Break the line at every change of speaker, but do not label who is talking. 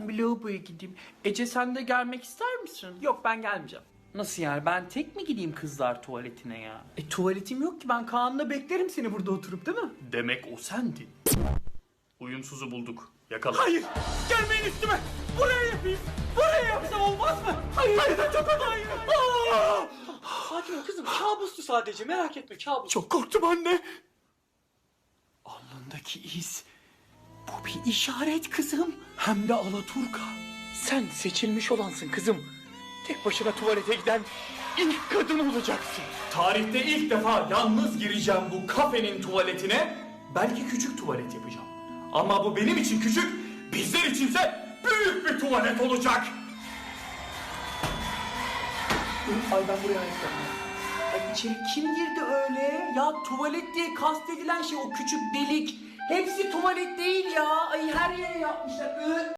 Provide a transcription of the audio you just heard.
Ben bir lavaboya gideyim. Ece sen de gelmek ister misin? Yok ben gelmeyeceğim. Nasıl yani ben tek mi gideyim kızlar tuvaletine ya? E tuvaletim yok ki ben Kaan'la beklerim seni burada oturup değil mi?
Demek o sendin. Uyumsuzu bulduk. Yakala.
Hayır gelmeyin üstüme. Buraya yapayım. Buraya yapsam olmaz mı? Hayır. Hayır çok hayır. Aa! Sakin ol kızım kabustu sadece merak etme kabus. Çok korktum anne. Alnındaki iz. Bu bir işaret kızım. Hem de Alaturka. Sen seçilmiş olansın kızım. Tek başına tuvalete giden ilk kadın olacaksın.
Tarihte ilk defa yalnız gireceğim bu kafenin tuvaletine. Belki küçük tuvalet yapacağım. Ama bu benim için küçük, bizler içinse büyük bir tuvalet olacak.
Ay ben buraya ayaklarım. Ay içeri kim girdi öyle? Ya tuvalet diye kastedilen şey o küçük delik. Hepsi tuvalet değil ya. Ay her yere yapmışlar. Ö-